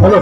Hello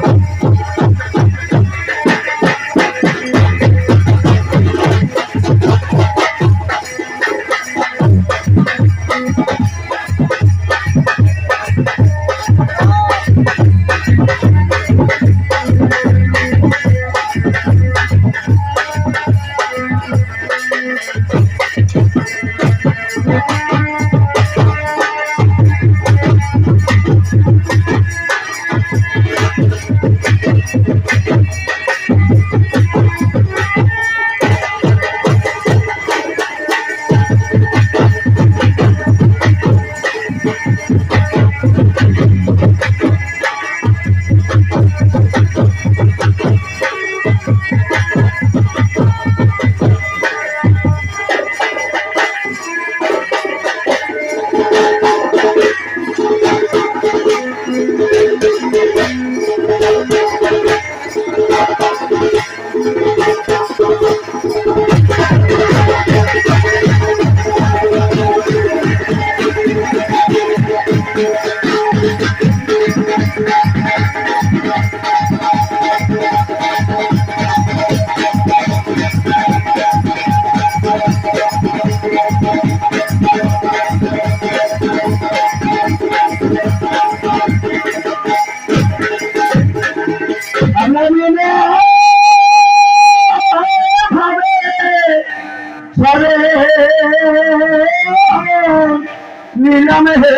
নিলাম হে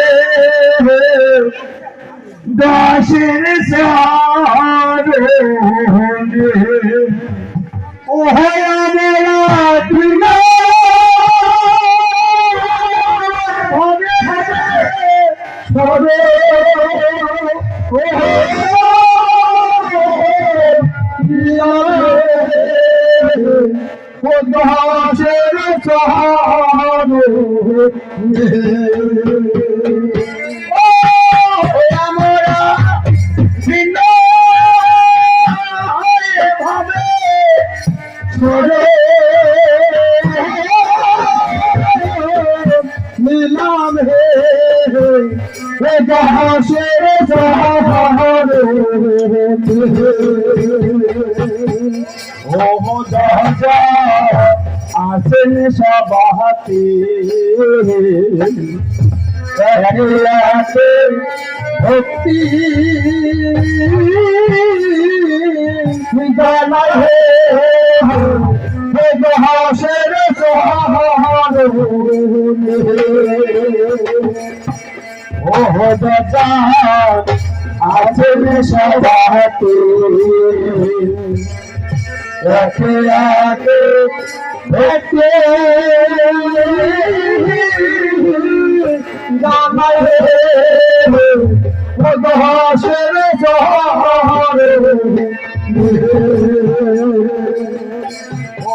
দাসের সারে ও আমার দিনা রহিলাতে ভক্তি। জানা হে হে গহাসের সহার ও দাদা আছেন সবাতে রাখে রাখে ভক্তি জানাই হে প্রদহাসের জহরে ও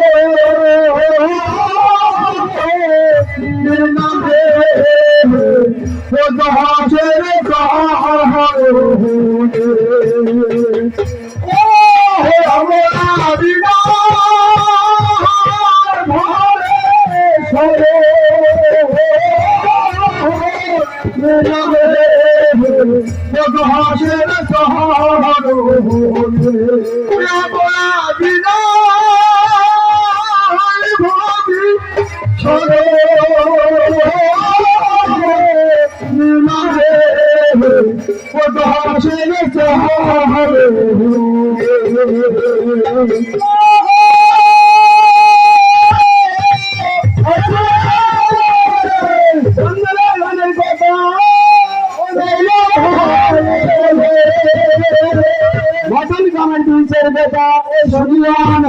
মটন কামান দুইশের বেটা সরিয়ান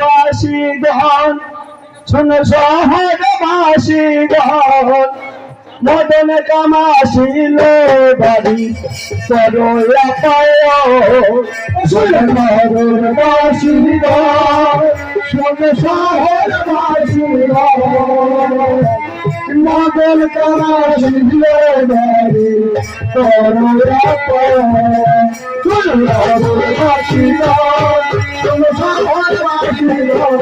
বাসী গণ শোন শহরবাসী গণ মদন কামাশিল বাড়ি সরয়া পায় গণ শোন শহরবাসী গণ মদন কামাশিল বাড়ি সরয়া পায় শহরবাসী গণ শোন শহরবাসী গণ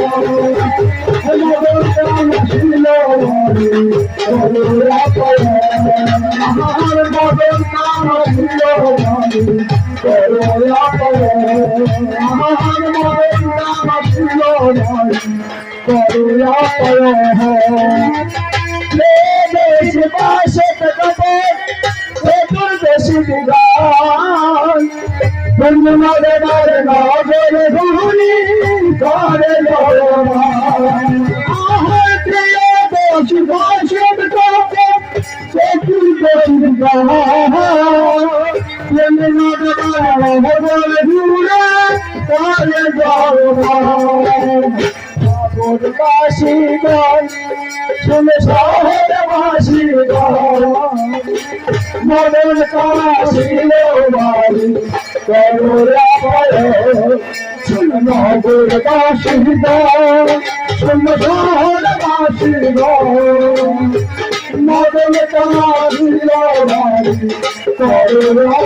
বন্ধুমারে নগরে ঘুরি করে আহার প্রিয় দোষ ভাষণ করে চতুর দোষ নগরে ঘুরে করে বাসী গান শুনে শহর বাসী গান মদন কাশিল বাড়ি করোরা পায় শুন নগর বাসী গান শুন শহর বাসী গান মদন কাশিল বাড়ি করোরা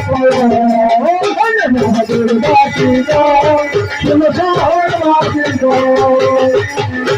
পায় নগর বাসী গান শুন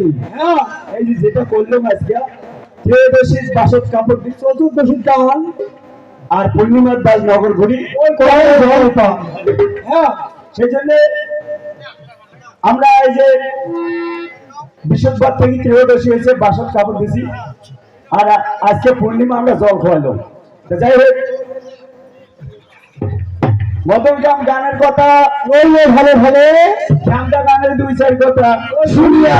নাকি হ্যাঁ এই যে যেটা করলাম আজকে ত্রয়োদশীর বাসত কাপড় দিই চতুর্দশীর কামান আর পূর্ণিমার দাস নগর ঘুরি ওই হ্যাঁ। সেই জন্য আমরা এই যে বৃহস্পতিবার থেকে ত্রয়োদশী হয়েছে বাসত কাপড় দিছি। আর আজকে পূর্ণিমা আমরা জল খোয়ালো যাই হোক মদন কাম গানের কথা বললে ভালো ভালো। শ্যামটা গানের দুই চার কথা শুনিয়া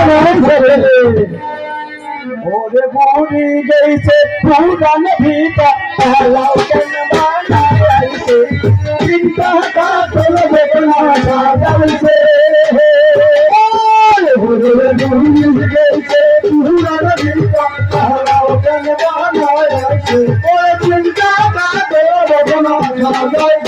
ওরে বুড়ি গেছে পুরান ভিটা পালাও কেন বানাইছে চিন্তা কা তোর বেকনা সাজাইছে। ওরে বুড়ি গেছে পুরান ভিটা পালাও কেন বানাইছে ওরে চিন্তা কা তোর বেকনা সাজাইছে।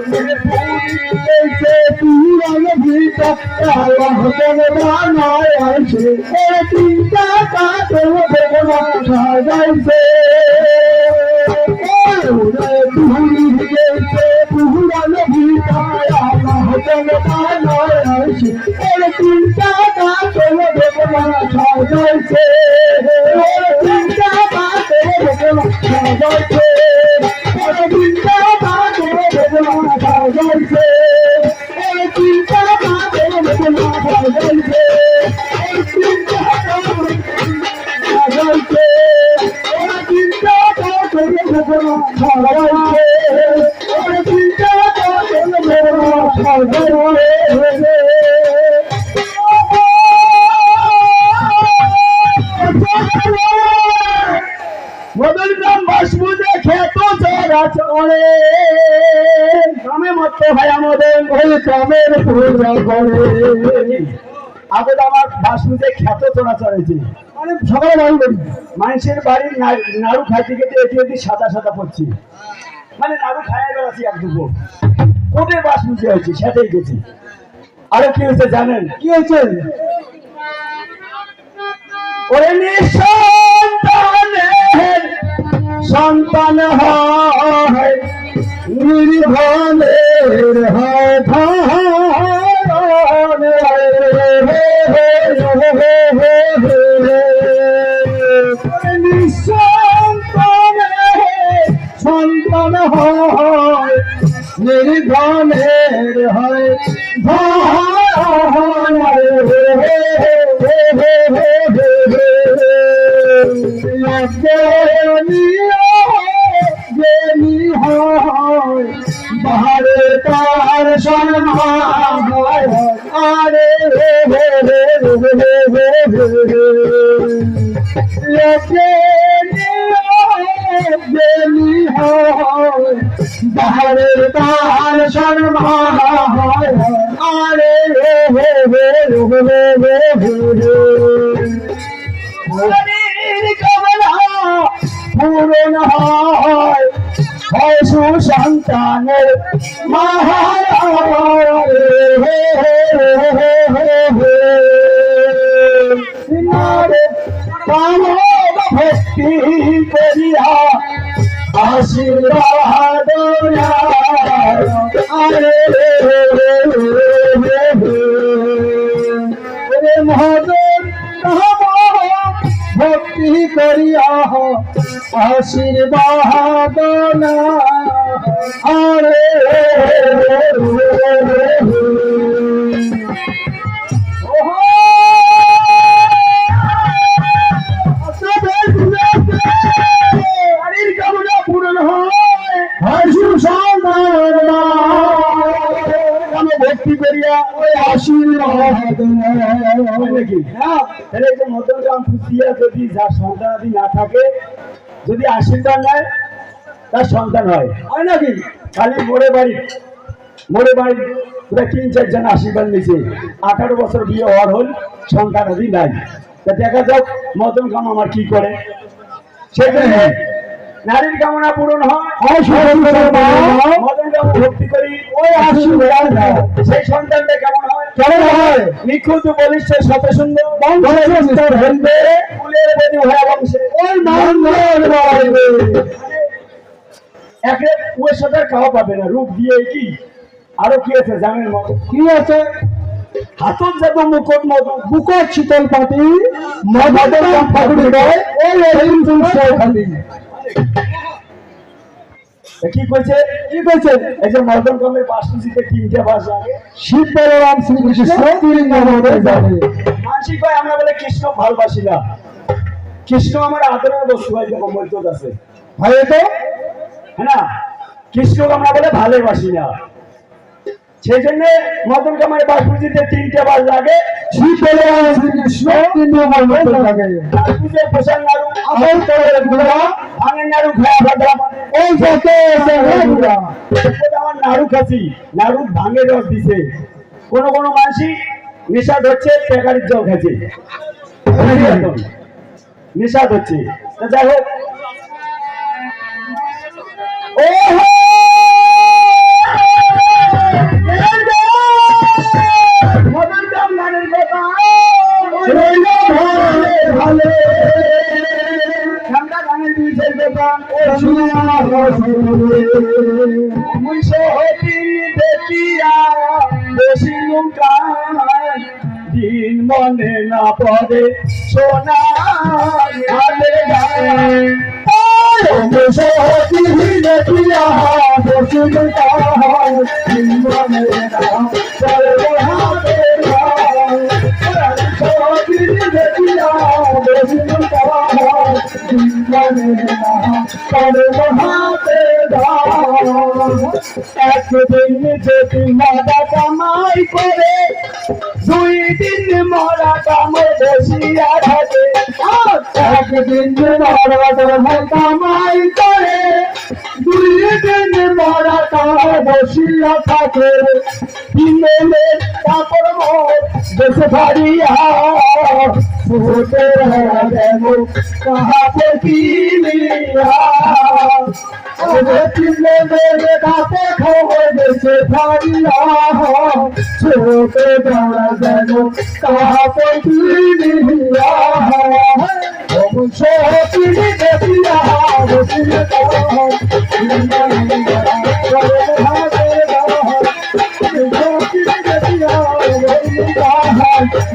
আহা অমৃত জলসে ফুটি যাও ফুটি না জানে বায়ার সব জল সুপাইলে তোরে হায় রে হায় পুরান গীতা আল্লাহ বানায় আছে এ চিন্তা কাটে বেগনা সাজাইছে পুরান গীতা আল্লাহ জগদানয় আসে। ওর চিন্তা মানে মানুষের বাড়ির নাড়ু খাইতে খেতে এটি এটি সাদা সাদা পড়ছি। মানে নাড়ু খাইয়া বেড়াচ্ছি এক দুপুর। কোটে বাসমুদে হয়েছে, সেটাই গেছি। আরও কি হয়েছে জানেন? কি হয়েছে? ওরে নিঃসন্তানের সন্তান হয় নির্ভনের সন্তান হয় নির্ধনের সম্মান আরে বাহারের তার সম্মান আরে মনের কামনা পূরণ হয়। হয় সুসন্তানের পালব ভক্তি করিয়া আশীর্বাদ আরে মহাদেব ভক্তি করিয়া আশীর্বাদ না আশীর্বাদ নাকি হ্যাঁ তাহলে এই যে মধ্যগ্রাম খুশিয়া যদি যার সন্তানাদি না থাকে যদি আশীর্বাদ নেয় তার সন্তান হয়। হয় নাকি খালি মোড়ে বাড়ি মোড়ে বাড়ি ওরা তিন চারজন আশীর্বাদ নিয়েছে আঠারো বছর বিয়ে হওয়ার হল সন্তানাদি নাই তা দেখা যাক মদন কাম আমার কি করে সেজন্য নারীর কামনা পূরণ হয় মদন কাম ভক্তি করি ওই আশীর্বাদ সেই সন্তানটা কেমন হয়? কেমন হয়? নিখুঁত বলিষ্ঠ শত সুন্দর কুলের হয়ে বংশে ওই বাড়বে একে ওর সাথে খাওয়া পাবে না। রূপ দিয়ে কি? আরও কি আছে জানেন মতো? কি আছে? হাতত যাব মুকুট মধু। বুকট শীতল পাতি মধুদের ফাগুড়ি গায় ওই খালি। কি কইছে? কি কইছে? এই যে মদন কমের বাসপুজিতে তিনটে বাস লাগে শিব বলরাম শ্রীকৃষ্ণ তিন নম্বরে যাবে। মানসিক ভাই আমরা বলে কৃষ্ণ ভালোবাসি না। কৃষ্ণ আমার আদরের বস্তু ভাই আছে। ভাই তো হ্যাঁ আমরা বলে ভালোবাসি না। সেই জন্য মদন কামার বাসপুজিতে তিনটে বাস লাগে। নাড়ু নাড়ু। রস দিছে। কোন কোন মানসি নিষাদ হচ্ছে পেকারির জল খাচ্ছে। নিষাদ হচ্ছে যাই হোক। ও দিন মনে না পড়ে সোনা ঘাটে একদিন যদি মাদা কামাই করে, দুই দিন মরা কামে বসিয়া থাকে। একদিন মরা কামে কামাই করে দুই মরা কামে বসিয়া থাকে। दस भरिया कहाँ पे की किसने मेरे खाते खोए दस भरिया छोटे बड़ो कहाँ पे की लिया हम छोटी दिया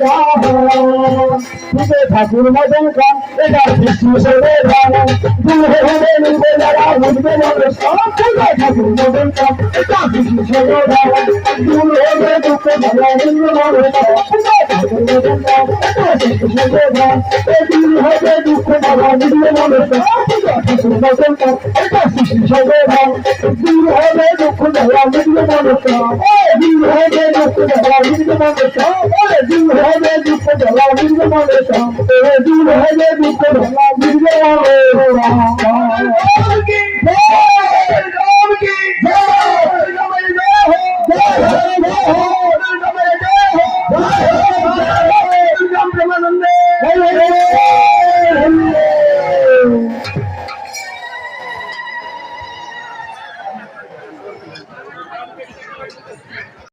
দিনে কাপড় মোর দেশে ভারিয়া ফুটে দেব কাহাতে কিনিয়া দিলে মেরে কাপে খবর দেশে ভারিয়া ছোটে বড় দেব কাহাতে কিনিয়া অবশ্য তিনি দেখিয়া বসিলে ঠাকুর মতন কাম এটা বিষ্ণু সেবে ধান দুই হবে নিবে যারা উঠবে বলে সব ঠাকুর মতন কাম এটা বিষ্ণু সেবে ধান দুই হবে দুঃখ ভালো হিন্দু বলে ঠাকুর মতন কাম এটা বিষ্ণু সেবে ধান দুই হবে দুঃখ heavy for the Lord, we the one that's on. The heavy on.